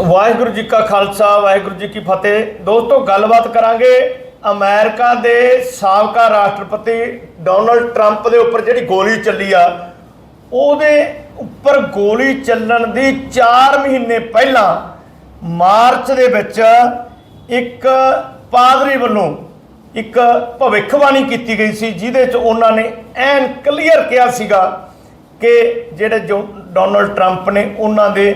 ਵਾਹਿਗੁਰੂ ਜੀ ਕਾ ਖਾਲਸਾ, ਵਾਹਿਗੁਰੂ ਜੀ ਕੀ ਫਤਿਹ। ਦੋਸਤੋ, ਗੱਲਬਾਤ ਕਰਾਂਗੇ ਅਮਰੀਕਾ ਦੇ ਸਾਬਕਾ ਰਾਸ਼ਟਰਪਤੀ ਡੋਨਲਡ ਟਰੰਪ ਦੇ ਉੱਪਰ ਜਿਹੜੀ ਗੋਲੀ ਚੱਲੀ ਆ। ਉਹਦੇ ਉੱਪਰ ਗੋਲੀ ਚੱਲਣ ਦੀ 4 ਮਹੀਨੇ ਪਹਿਲਾਂ ਮਾਰਚ ਦੇ ਵਿੱਚ ਇੱਕ ਪਾਦਰੀ ਵੱਲੋਂ ਇੱਕ ਭਵਿੱਖਬਾਣੀ ਕੀਤੀ ਗਈ ਸੀ, ਜਿਹਦੇ 'ਚ ਉਹਨਾਂ ਨੇ ਐਨ ਕਲੀਅਰ ਕਿਹਾ ਸੀਗਾ ਕਿ ਜਿਹੜੇ ਜੋ ਡੋਨਲਡ ਟਰੰਪ ਨੇ ਉਹਨਾਂ ਦੇ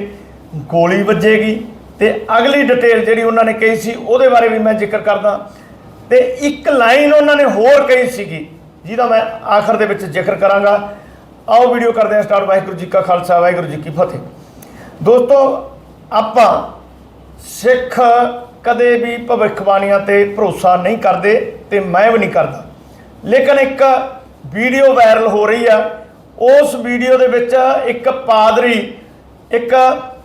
ਗੋਲੀ ਵੱਜੇਗੀ ਤੇ ਅਗਲੀ ਡਿਟੇਲ ਜਿਹੜੀ ਉਹਨਾਂ ਨੇ ਕਹੀ ਸੀ, ਉਹਦੇ ਬਾਰੇ ਵੀ ਮੈਂ ਜ਼ਿਕਰ ਕਰਦਾ। ਤੇ ਇੱਕ ਲਾਈਨ ਉਹਨਾਂ ਨੇ ਹੋਰ ਕਹੀ ਸੀਗੀ, ਜਿਹਦਾ ਮੈਂ ਆਖਰ ਦੇ ਵਿੱਚ ਜ਼ਿਕਰ ਕਰਾਂਗਾ। ਆਓ ਵੀਡੀਓ ਕਰਦੇ ਹਾਂ ਸਟਾਰਟ ਵਾਹਿਗੁਰੂ ਜੀ ਕਾ ਖਾਲਸਾ, ਵਾਹਿਗੁਰੂ ਜੀ ਕੀ ਫਤਿਹ। ਦੋਸਤੋ, ਆਪਾਂ ਸਿੱਖ ਕਦੇ ਵੀ ਭਵਿੱਖਬਾਣੀਆਂ ਤੇ ਭਰੋਸਾ ਨਹੀਂ ਕਰਦੇ ਤੇ ਮੈਂ ਵੀ ਨਹੀਂ ਕਰਦਾ। ਲੇਕਿਨ ਇੱਕ ਵੀਡੀਓ ਵਾਇਰਲ ਹੋ ਰਹੀ ਆ। ਉਸ ਵੀਡੀਓ ਦੇ ਵਿੱਚ ਇੱਕ ਪਾਦਰੀ, ਇੱਕ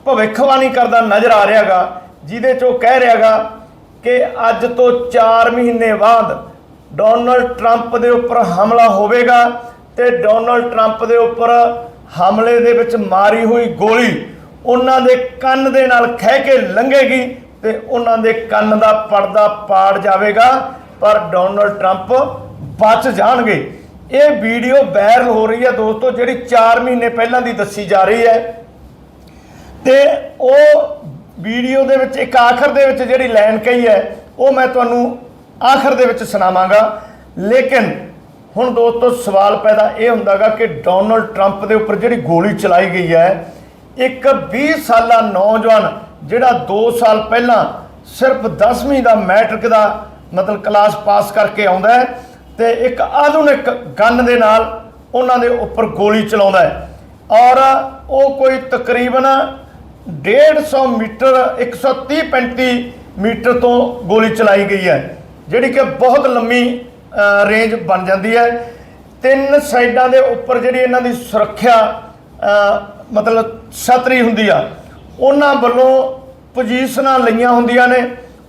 ਭਵਿੱਖਬਾਣੀ ਕਰਦਾ ਨਜ਼ਰ ਆ ਰਿਹਾਗਾ, ਜਿਹਦੇ 'ਚ ਉਹ ਕਹਿ ਰਿਹਾਗਾ ਕਿ ਅੱਜ ਤੋਂ 4 ਮਹੀਨੇ ਬਾਅਦ ਡੋਨਲਡ ਟਰੰਪ ਦੇ ਉੱਪਰ ਹਮਲਾ ਹੋਵੇਗਾ ਤੇ ਡੋਨਲਡ ਟਰੰਪ ਦੇ ਉੱਪਰ ਹਮਲੇ ਦੇ ਵਿੱਚ ਮਾਰੀ ਹੋਈ ਗੋਲੀ ਉਹਨਾਂ ਦੇ ਕੰਨ ਦੇ ਨਾਲ ਖਹਿ ਕੇ ਲੰਘੇਗੀ ਤੇ ਉਹਨਾਂ ਦੇ ਕੰਨ ਦਾ ਪਰਦਾ ਪਾੜ ਜਾਵੇਗਾ, ਪਰ ਡੋਨਲਡ ਟਰੰਪ ਬਚ ਜਾਣਗੇ। ਇਹ ਵੀਡੀਓ ਵਾਇਰਲ ਹੋ ਰਹੀ ਹੈ ਦੋਸਤੋ, ਜਿਹੜੀ 4 ਮਹੀਨੇ ਪਹਿਲਾਂ ਦੀ ਦੱਸੀ ਜਾ ਰਹੀ ਹੈ। ਤੇ ਉਹ ਵੀਡੀਓ ਦੇ ਵਿੱਚ, ਇੱਕ ਆਖਰ ਦੇ ਵਿੱਚ ਜਿਹੜੀ ਲਾਈਨ ਕਹੀ ਹੈ, ਉਹ ਮੈਂ ਤੁਹਾਨੂੰ ਆਖਰ ਦੇ ਵਿੱਚ ਸੁਣਾਵਾਂਗਾ। ਲੇਕਿਨ ਹੁਣ ਦੋਸਤੋ, ਸਵਾਲ ਪੈਦਾ ਇਹ ਹੁੰਦਾਗਾ ਕਿ ਡੋਨਲਡ ਟਰੰਪ ਦੇ ਉੱਪਰ ਜਿਹੜੀ ਗੋਲੀ ਚਲਾਈ ਗਈ ਹੈ, ਇੱਕ 20 ਸਾਲਾ ਨੌਜਵਾਨ ਜਿਹੜਾ 2 ਸਾਲ ਪਹਿਲਾਂ ਸਿਰਫ 10ਵੀਂ ਦਾ ਮੈਟ੍ਰਿਕ ਦਾ ਮਤਲਬ ਕਲਾਸ ਪਾਸ ਕਰਕੇ ਆਉਂਦਾ ਹੈ ਤੇ ਇੱਕ ਆਧੁਨਿਕ ਗਨ ਦੇ ਨਾਲ ਉਹਨਾਂ ਦੇ ਉੱਪਰ ਗੋਲੀ ਚਲਾਉਂਦਾ ਹੈ। ਔਰ ਉਹ ਕੋਈ ਤਕਰੀਬਨ 150 ਮੀਟਰ 130 35 ਮੀਟਰ ਤੋਂ ਗੋਲੀ ਚਲਾਈ ਗਈ ਹੈ, ਜਿਹੜੀ ਕਿ ਬਹੁਤ ਲੰਮੀ ਰੇਂਜ ਬਣ ਜਾਂਦੀ ਹੈ। ਤਿੰਨ ਸਾਈਡਾਂ ਦੇ ਉੱਪਰ ਜਿਹੜੀ ਇਹਨਾਂ ਦੀ ਸੁਰੱਖਿਆ ਮਤਲਬ ਛਤਰੀ ਹੁੰਦੀ ਆ, ਉਹਨਾਂ ਵੱਲੋਂ ਪੋਜੀਸ਼ਨਾਂ ਲਈਆਂ ਹੁੰਦੀਆਂ ਨੇ।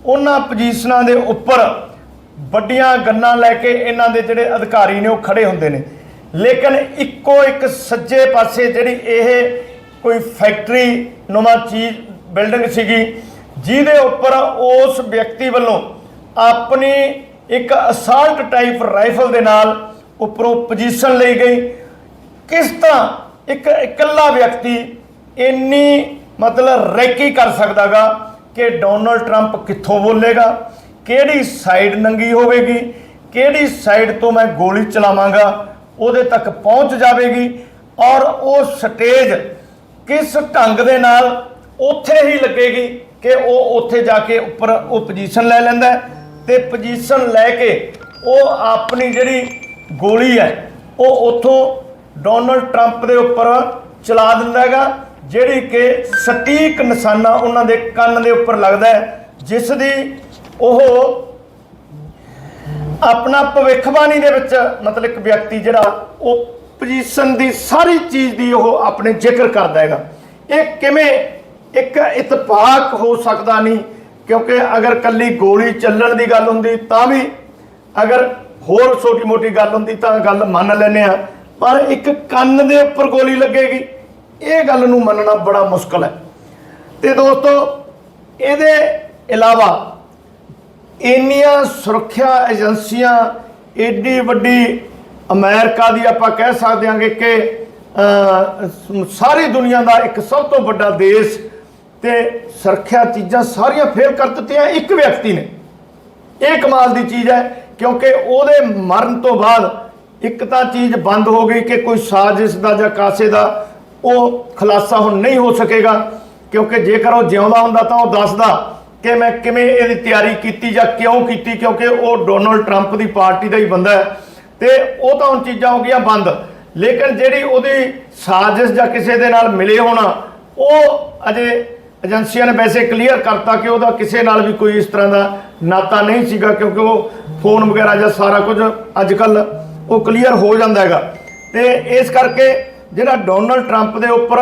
ਉਹਨਾਂ ਪੋਜੀਸ਼ਨਾਂ ਦੇ ਉੱਪਰ ਵੱਡੀਆਂ ਗੰਨਾਂ ਲੈ ਕੇ ਇਹਨਾਂ ਦੇ ਜਿਹੜੇ ਅਧਿਕਾਰੀ ਨੇ ਉਹ ਖੜੇ ਹੁੰਦੇ ਨੇ। ਲੇਕਿਨ ਇੱਕੋ ਇੱਕ ਸੱਜੇ ਪਾਸੇ ਜਿਹੜੀ ਇਹ ਕੋਈ ਫੈਕਟਰੀ ਨੁਮਾ ਚੀਜ਼ ਬਿਲਡਿੰਗ ਸੀਗੀ, ਜਿਹਦੇ ਉੱਪਰ ਉਸ ਵਿਅਕਤੀ ਵੱਲੋਂ ਆਪਣੀ ਇੱਕ ਅਸਾਲਟ ਟਾਈਪ ਰਾਈਫਲ ਦੇ ਨਾਲ ਉੱਪਰੋਂ ਪੋਜੀਸ਼ਨ ਲਈ ਗਈ। ਕਿਸ ਤਰ੍ਹਾਂ ਇੱਕ ਇਕੱਲਾ ਵਿਅਕਤੀ ਇੰਨੀ ਮਤਲਬ ਰੈਕੀ ਕਰ ਸਕਦਾਗਾ ਕਿ ਡੋਨਲਡ ਟਰੰਪ ਕਿੱਥੋਂ ਬੋਲੇਗਾ, ਕਿਹੜੀ ਸਾਈਡ ਨੰਗੀ ਹੋਵੇਗੀ, ਕਿਹੜੀ ਸਾਈਡ ਤੋਂ ਮੈਂ ਗੋਲੀ ਚਲਾਵਾਂਗਾ, ਉਹਦੇ ਤੱਕ ਪਹੁੰਚ ਜਾਵੇਗੀ ਔਰ ਉਹ ਸਟੇਜ ਕਿਸ ਢੰਗ ਦੇ ਨਾਲ ਉੱਥੇ ਹੀ ਲੱਗੇਗੀ ਕਿ ਉਹ ਉੱਥੇ ਜਾ ਕੇ ਉੱਪਰ ਉਹ ਪੋਜੀਸ਼ਨ ਲੈ ਲੈਂਦਾ ਹੈ ਤੇ ਪੋਜੀਸ਼ਨ ਲੈ ਕੇ ਉਹ ਆਪਣੀ ਜਿਹੜੀ ਗੋਲੀ ਹੈ, ਉਹ ਉੱਥੋਂ ਡੋਨਲਡ ਟਰੰਪ ਦੇ ਉੱਪਰ ਚਲਾ ਦਿੰਦਾ ਹੈਗਾ, ਜਿਹੜੀ ਕਿ ਸਟੀਕ ਨਿਸ਼ਾਨਾ ਉਹਨਾਂ ਦੇ ਕੰਨ ਦੇ ਉੱਪਰ ਲੱਗਦਾ ਹੈ, ਜਿਸ ਦੀ ਉਹ ਆਪਣਾ ਭਵਿੱਖਬਾਣੀ ਦੇ ਵਿੱਚ ਮਤਲਬ ਇੱਕ ਵਿਅਕਤੀ ਜਿਹੜਾ ਉਹ ਪੋਜੀਸ਼ਨ ਦੀ ਸਾਰੀ ਚੀਜ਼ ਦੀ ਉਹ ਆਪਣੇ ਜ਼ਿਕਰ ਕਰਦਾ ਹੈਗਾ। ਇਹ ਕਿਵੇਂ ਇੱਕ ਇਤਫਾਕ ਹੋ ਸਕਦਾ ਨਹੀਂ, ਕਿਉਂਕਿ ਅਗਰ ਕੱਲੀ ਗੋਲੀ ਚੱਲਣ ਦੀ ਗੱਲ ਹੁੰਦੀ ਤਾਂ ਵੀ ਅਗਰ ਹੋਰ ਛੋਟੀ ਮੋਟੀ ਗੱਲ ਹੁੰਦੀ ਤਾਂ ਗੱਲ ਮੰਨ ਲੈਨੇ ਆ ਪਰ ਇੱਕ ਕੰਨ ਦੇ ਉੱਪਰ ਗੋਲੀ ਲੱਗੇਗੀ, ਇਹ ਗੱਲ ਨੂੰ ਮੰਨਣਾ ਬੜਾ ਮੁਸ਼ਕਲ ਹੈ। ਤੇ ਦੋਸਤੋ, ਇਹਦੇ ਇਲਾਵਾ ਇੰਨੀਆਂ ਸੁਰੱਖਿਆ ਏਜੰਸੀਆਂ, ਏਡੀ ਵੱਡੀ ਅਮਰੀਕਾ ਦੀ ਆਪਾਂ ਕਹਿ ਸਕਦੇ ਹਾਂਗੇ ਕਿ ਸਾਰੀ ਦੁਨੀਆ ਦਾ ਇੱਕ ਸਭ ਤੋਂ ਵੱਡਾ ਦੇਸ਼ ਤੇ ਸੁਰੱਖਿਆ ਚੀਜ਼ਾਂ ਸਾਰੀਆਂ ਫੇਲ ਕਰ ਦਿੱਤੀਆਂ, ਇੱਕ ਵਿਅਕਤੀ ਨੇ। ਇਹ ਕਮਾਲ ਦੀ ਚੀਜ਼ ਹੈ, ਕਿਉਂਕਿ ਉਹਦੇ ਮਰਨ ਤੋਂ ਬਾਅਦ ਇੱਕ ਤਾਂ ਚੀਜ਼ ਬੰਦ ਹੋ ਗਈ ਕਿ ਕੋਈ ਸਾਜ਼ਿਸ਼ ਦਾ ਜਾਂ ਕਾਸੇ ਦਾ ਉਹ ਖੁਲਾਸਾ ਹੁਣ ਨਹੀਂ ਹੋ ਸਕੇਗਾ, ਕਿਉਂਕਿ ਜੇਕਰ ਉਹ ਜਿਉਂਦਾ ਹੁੰਦਾ ਤਾਂ ਉਹ ਦੱਸਦਾ ਕਿ ਮੈਂ ਕਿਵੇਂ ਇਹਦੀ ਤਿਆਰੀ ਕੀਤੀ ਜਾਂ ਕਿਉਂ ਕੀਤੀ, ਕਿਉਂਕਿ ਉਹ ਡੋਨਲਡ ਟਰੰਪ ਦੀ ਪਾਰਟੀ ਦਾ ਹੀ ਬੰਦਾ ਹੈ। ਤੇ ਉਹ ਤਾਂ ਹੁਣ ਚੀਜ਼ਾਂ ਹੋ ਗਈਆਂ ਬੰਦ। ਲੇਕਿਨ ਜਿਹੜੀ ਉਹਦੀ ਸਾਜ਼ਿਸ਼ ਜਾਂ ਕਿਸੇ ਦੇ ਨਾਲ ਮਿਲੇ ਹੋਣਾ, ਉਹ ਅਜੇ ਏਜੰਸੀਆਂ ਨੇ ਵੈਸੇ ਕਲੀਅਰ ਕਰਤਾ ਕਿ ਉਹਦਾ ਕਿਸੇ ਨਾਲ ਵੀ ਕੋਈ ਇਸ ਤਰ੍ਹਾਂ ਦਾ ਨਾਤਾ ਨਹੀਂ ਸੀਗਾ, ਕਿਉਂਕਿ ਉਹ ਫੋਨ ਵਗੈਰਾ ਜਾਂ ਸਾਰਾ ਕੁਝ ਅੱਜ ਕੱਲ ਉਹ ਕਲੀਅਰ ਹੋ ਜਾਂਦਾ ਹੈਗਾ। ਤੇ ਇਸ ਕਰਕੇ ਜਿਹੜਾ ਡੋਨਲਡ ਟਰੰਪ ਦੇ ਉੱਪਰ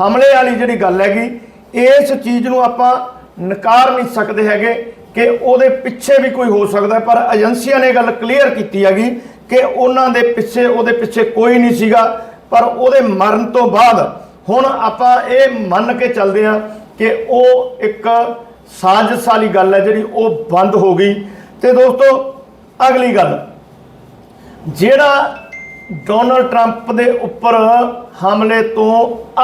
ਹਮਲੇ ਵਾਲੀ ਜਿਹੜੀ ਗੱਲ ਹੈਗੀ, ਇਸ ਚੀਜ਼ ਨੂੰ ਆਪਾਂ ਨਕਾਰ ਨਹੀਂ ਸਕਦੇ ਹੈਗੇ ਕਿ ਉਹਦੇ ਪਿੱਛੇ ਵੀ ਕੋਈ ਹੋ ਸਕਦਾ ਪਰ ਏਜੰਸੀਆਂ ਨੇ ਗੱਲ ਕਲੀਅਰ ਕੀਤੀ ਹੈਗੀ ਕਿ ਉਹਨਾਂ ਦੇ ਪਿੱਛੇ, ਉਹਦੇ ਪਿੱਛੇ ਕੋਈ ਨਹੀਂ ਸੀਗਾ। ਪਰ ਉਹਦੇ ਮਰਨ ਤੋਂ ਬਾਅਦ ਹੁਣ ਆਪਾਂ ਇਹ ਮੰਨ ਕੇ ਚੱਲਦੇ ਹਾਂ ਕਿ ਉਹ ਇੱਕ ਸਾਜ਼ਿਸ਼ ਵਾਲੀ ਗੱਲ ਹੈ ਜਿਹੜੀ ਉਹ ਬੰਦ ਹੋ ਗਈ। ਤੇ ਦੋਸਤੋ, ਅਗਲੀ ਗੱਲ। ਜਿਹੜਾ ਡੋਨਲਡ ਟਰੰਪ ਦੇ ਉੱਪਰ ਹਮਲੇ ਤੋਂ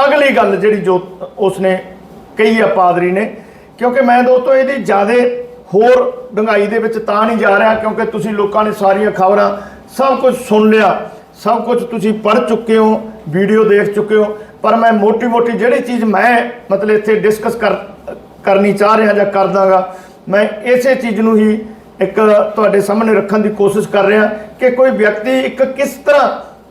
ਅਗਲੀ ਗੱਲ ਜਿਹੜੀ ਜੋ ਉਸਨੇ ਕਹੀ ਆ ਪਾਦਰੀ ਨੇ, ਕਿਉਂਕਿ ਮੈਂ ਦੋਸਤੋ ਇਹਦੀ ਜ਼ਿਆਦਾ ਹੋਰ ਡੰਗਾਈ ਦੇ ਵਿੱਚ ਤਾਂ ਨਹੀਂ ਜਾ ਰਿਹਾ, ਕਿਉਂਕਿ ਤੁਸੀਂ ਲੋਕਾਂ ਨੇ ਸਾਰੀਆਂ ਖਬਰਾਂ ਸਭ ਕੁਝ ਸੁਣ ਲਿਆ, ਸਭ ਕੁਝ ਤੁਸੀਂ ਪੜ੍ਹ ਚੁੱਕੇ ਹੋ, ਵੀਡੀਓ ਦੇਖ ਚੁੱਕੇ ਹੋ, ਪਰ ਮੈਂ ਮੋਟੀ ਮੋਟੀ ਜਿਹੜੀ ਚੀਜ਼ ਮੈਂ ਮਤਲਬ ਇੱਥੇ ਡਿਸਕਸ ਕਰ, ਕਰਨੀ ਚਾਹ ਰਿਹਾ ਜਾਂ ਕਰ ਦਾਂਗਾ ਮੈਂ ਇਸੇ ਚੀਜ਼ ਨੂੰ ਹੀ ਇੱਕ ਤੁਹਾਡੇ ਸਾਹਮਣੇ ਰੱਖਣ ਦੀ ਕੋਸ਼ਿਸ਼ ਕਰ ਰਿਹਾ ਕਿ ਕੋਈ ਵਿਅਕਤੀ ਇੱਕ ਕਿਸ ਤਰ੍ਹਾਂ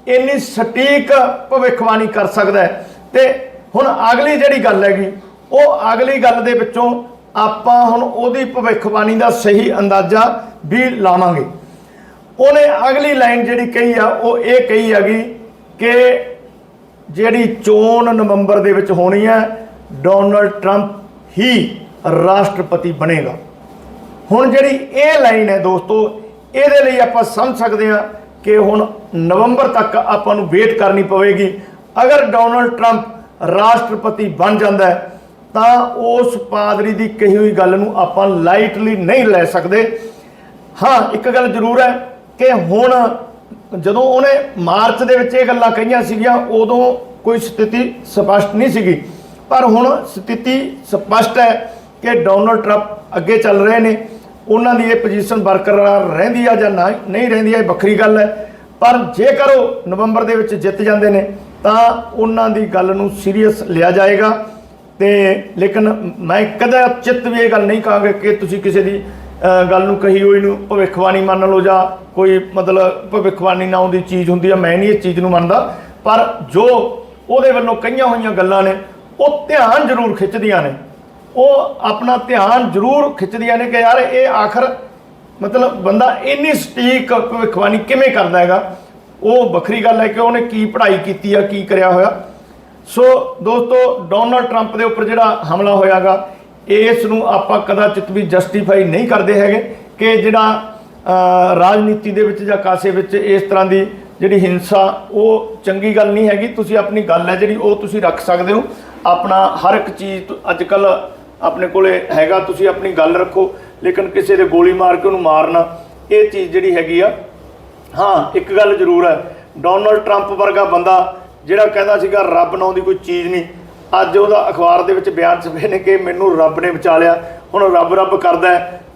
ਇੰਨੀ ਸਟੀਕ ਭਵਿੱਖਬਾਣੀ ਕਰ ਸਕਦਾ ਹੈ। ਤੇ ਹੁਣ ਅਗਲੀ ਜਿਹੜੀ ਗੱਲ ਹੈਗੀ, ਉਹ ਅਗਲੀ ਗੱਲ ਦੇ ਵਿੱਚੋਂ ਆਪਾਂ ਹੁਣ ਉਹਦੀ ਭਵਿੱਖਬਾਣੀ ਦਾ ਸਹੀ ਅੰਦਾਜ਼ਾ ਵੀ ਲਾਵਾਂਗੇ। ਉਹਨੇ ਅਗਲੀ ਲਾਈਨ ਜਿਹੜੀ ਕਹੀ ਆ, ਉਹ ਇਹ ਕਹੀ ਹੈਗੀ ਕਿ ਜਿਹੜੀ ਚੋਣ ਨਵੰਬਰ ਦੇ ਵਿੱਚ ਹੋਣੀ ਹੈ, ਡੋਨਲਡ ਟਰੰਪ ਹੀ ਰਾਸ਼ਟਰਪਤੀ ਬਣੇਗਾ। ਹੁਣ ਜਿਹੜੀ ਇਹ ਲਾਈਨ ਹੈ ਦੋਸਤੋ, ਇਹਦੇ ਲਈ ਆਪਾਂ ਸਮਝ ਸਕਦੇ ਹਾਂ ਕਿ ਹੁਣ ਨਵੰਬਰ ਤੱਕ ਆਪਾਂ ਨੂੰ ਵੇਟ ਕਰਨੀ ਪਵੇਗੀ। ਅਗਰ ਡੋਨਲਡ ਟਰੰਪ ਰਾਸ਼ਟਰਪਤੀ ਬਣ ਜਾਂਦਾ ਹੈ, ਤਾਂ ਉਸ ਪਾਦਰੀ ਦੀ ਕਹੀ ਹੋਈ ਗੱਲ ਨੂੰ ਆਪਾਂ ਲਾਈਟਲੀ ਨਹੀਂ ਲੈ ਸਕਦੇ। ਹਾਂ, ਇੱਕ ਗੱਲ ਜ਼ਰੂਰ ਹੈ ਕਿ ਹੁਣ ਜਦੋਂ ਉਹਨੇ ਮਾਰਚ ਦੇ ਵਿੱਚ ਇਹ ਗੱਲਾਂ ਕਹੀਆਂ ਸੀਗੀਆਂ, ਉਦੋਂ ਕੋਈ ਸਥਿਤੀ ਸਪਸ਼ਟ ਨਹੀਂ ਸੀਗੀ। ਪਰ ਹੁਣ ਸਥਿਤੀ ਸਪਸ਼ਟ ਹੈ ਕਿ ਡੋਨਲਡ ਟਰੰਪ ਅੱਗੇ ਚੱਲ ਰਹੇ ਨੇ। ਉਹਨਾਂ ਦੀ ਇਹ ਪੋਜੀਸ਼ਨ ਬਰਕਰਾਰ ਰਹਿੰਦੀ ਆ ਜਾਂ ਨਾ ਨਹੀਂ ਰਹਿੰਦੀ ਆ, ਇਹ ਵੱਖਰੀ ਗੱਲ ਹੈ। ਪਰ ਜੇਕਰ ਉਹ ਨਵੰਬਰ ਦੇ ਵਿੱਚ ਜਿੱਤ ਜਾਂਦੇ ਨੇ, ਤਾਂ ਉਹਨਾਂ ਦੀ ਗੱਲ ਨੂੰ ਸੀਰੀਅਸ ਲਿਆ ਜਾਏਗਾ। ਤੇ ਲੇਕਿਨ ਮੈਂ ਕਦੇ ਚਿੱਤ ਵੀ ਇਹ ਗੱਲ ਨਹੀਂ ਕਹਾਂਗਾ ਕਿ ਤੁਸੀਂ ਕਿਸੇ ਦੀ ਗੱਲ ਨੂੰ ਕਹੀ ਹੋਈ ਨੂੰ, ਭਵਿੱਖਬਾਣੀ ਮੰਨ ਲਓ ਜਾਂ ਕੋਈ ਮਤਲਬ ਭਵਿੱਖਬਾਣੀ ਨਾਮ ਦੀ ਚੀਜ਼ ਹੁੰਦੀ ਆ, ਮੈਂ ਨਹੀਂ ਇਸ ਚੀਜ਼ ਨੂੰ ਮੰਨਦਾ। ਪਰ ਜੋ ਉਹਦੇ ਵੱਲੋਂ ਕਹੀਆਂ ਹੋਈਆਂ ਗੱਲਾਂ ਨੇ, ਉਹ ਧਿਆਨ ਜ਼ਰੂਰ ਖਿੱਚਦੀਆਂ ਨੇ। ਉਹ ਆਪਣਾ ਧਿਆਨ ਜ਼ਰੂਰ ਖਿੱਚਦੀਆਂ ਨੇ ਕਿ ਯਾਰ ਇਹ ਆਖਰ ਮਤਲਬ ਬੰਦਾ ਇੰਨੀ ਸਟੀਕ ਭਵਿੱਖਬਾਣੀ ਕਿਵੇਂ ਕਰਦਾ ਹੈਗਾ? ਉਹ ਵੱਖਰੀ ਗੱਲ ਹੈ ਕਿ ਉਹਨੇ ਕੀ ਪੜ੍ਹਾਈ ਕੀਤੀ ਆ, ਕੀ ਕਰਿਆ ਹੋਇਆ। ਸੋ ਦੋਸਤੋ, ਡੋਨਲਡ ਟਰੰਪ ਦੇ ਉੱਪਰ ਜਿਹੜਾ ਹਮਲਾ ਹੋਇਆਗਾ ਇਸ ਨੂੰ ਆਪਾਂ ਕਦਾਚਿਤ ਵੀ ਜਸਟੀਫਾਈ ਨਹੀਂ ਕਰਦੇ ਹੈਗੇ ਕਿ ਜਿਹੜਾ ਰਾਜਨੀਤੀ ਦੇ ਵਿੱਚ ਜਾਂ ਕਾਸੇ ਵਿੱਚ ਇਸ ਤਰ੍ਹਾਂ ਦੀ ਜਿਹੜੀ ਹਿੰਸਾ, ਉਹ ਚੰਗੀ ਗੱਲ ਨਹੀਂ ਹੈਗੀ। ਤੁਸੀਂ ਆਪਣੀ ਗੱਲ ਹੈ ਜਿਹੜੀ, ਉਹ ਤੁਸੀਂ ਰੱਖ ਸਕਦੇ ਹੋ। ਆਪਣਾ ਹਰ ਇੱਕ ਚੀਜ਼ ਅੱਜ ਕੱਲ ਆਪਣੇ ਕੋਲੇ ਹੈਗਾ। ਤੁਸੀਂ ਆਪਣੀ ਗੱਲ ਰੱਖੋ, ਲੇਕਿਨ ਕਿਸੇ ਦੇ ਗੋਲੀ ਮਾਰ ਕੇ ਉਹਨੂੰ ਮਾਰਨਾ, ਇਹ ਚੀਜ਼ ਜਿਹੜੀ ਹੈਗੀ ਆ, ਹਾਂ, ਇੱਕ ਗੱਲ ਜ਼ਰੂਰ ਹੈ। ਡੋਨਲਡ ਟਰੰਪ ਵਰਗਾ ਬੰਦਾ ਜਿਹੜਾ ਕਹਿੰਦਾ ਸੀਗਾ, ਰੱਬ ਨਾਂ ਦੀ ਕੋਈ ਚੀਜ਼ ਨਹੀਂ। ਅੱਜ ਉਹਦਾ ਅਖਬਾਰ ਦੇ ਵਿੱਚ ਬਿਆਨ ਛਪੇ ਨੇ ਕਿ ਮੈਨੂੰ ਰੱਬ ਨੇ ਬਚਾ ਲਿਆ। ਹੁਣ ਰੱਬ ਰੱਬ ਕਰਦਾ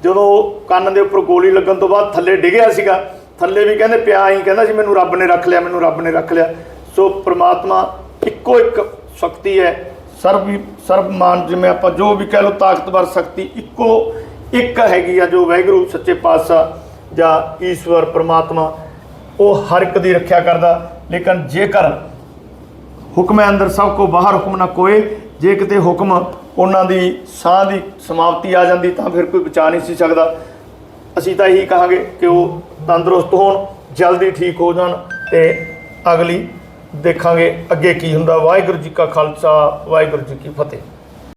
ਜਦੋਂ ਉਹ ਕੰਨ ਦੇ ਉੱਪਰ ਗੋਲੀ ਲੱਗਣ ਤੋਂ ਬਾਅਦ ਥੱਲੇ ਡਿੱਗਿਆ ਸੀਗਾ, ਥੱਲੇ ਵੀ ਕਹਿੰਦੇ ਪਿਆ ਹੀ, ਕਹਿੰਦਾ ਸੀ ਮੈਨੂੰ ਰੱਬ ਨੇ ਰੱਖ ਲਿਆ, ਮੈਨੂੰ ਰੱਬ ਨੇ ਰੱਖ ਲਿਆ। ਸੋ ਪ੍ਰਮਾਤਮਾ ਇੱਕੋ ਇੱਕ ਸ਼ਕਤੀ ਹੈ। ਸਰਬ ਸਰਬਮਾਨ ਜਿਵੇਂ ਆਪਾਂ ਜੋ ਵੀ ਕਹਿ ਲਓ ਤਾਕਤਵਰ ਸ਼ਕਤੀ ਇੱਕੋ ਇੱਕ ਹੈਗੀ ਆ ਜੋ ਵਾਹਿਗੁਰੂ, ਸੱਚੇ ਪਾਤਸ਼ਾਹ ਜਾਂ ਈਸ਼ਵਰ, ਪ੍ਰਮਾਤਮਾ ਉਹ ਹਰ ਇੱਕ ਦੀ ਰੱਖਿਆ ਕਰਦਾ। ਲੇਕਿਨ ਜੇਕਰ ਹੁਕਮ ਅੰਦਰ ਸਭ ਕੋ ਬਾਹਰ ਹੁਕਮ ਨਾ ਕੋਏ। ਜੇ ਕਿਤੇ ਹੁਕਮ ਉਹਨਾਂ ਦੀ ਸਾਹ ਦੀ ਸਮਾਪਤੀ ਆ ਜਾਂਦੀ ਤਾਂ ਫਿਰ ਕੋਈ ਬਚਾ ਨਹੀਂ ਸੀ ਸਕਦਾ। ਅਸੀਂ ਤਾਂ ਇਹੀ ਕਹਾਂਗੇ ਕਿ ਉਹ ਤੰਦਰੁਸਤ ਹੋਣ, ਜਲਦੀ ਠੀਕ ਹੋ ਜਾਣ ਤੇ ਅਗਲੀ ਦੇਖਾਂਗੇ ਅੱਗੇ ਕੀ ਹੁੰਦਾ। ਵਾਹਿਗੁਰੂ ਜੀ ਕਾ ਖਾਲਸਾ, ਵਾਹਿਗੁਰੂ ਜੀ ਕੀ ਫਤਿਹ।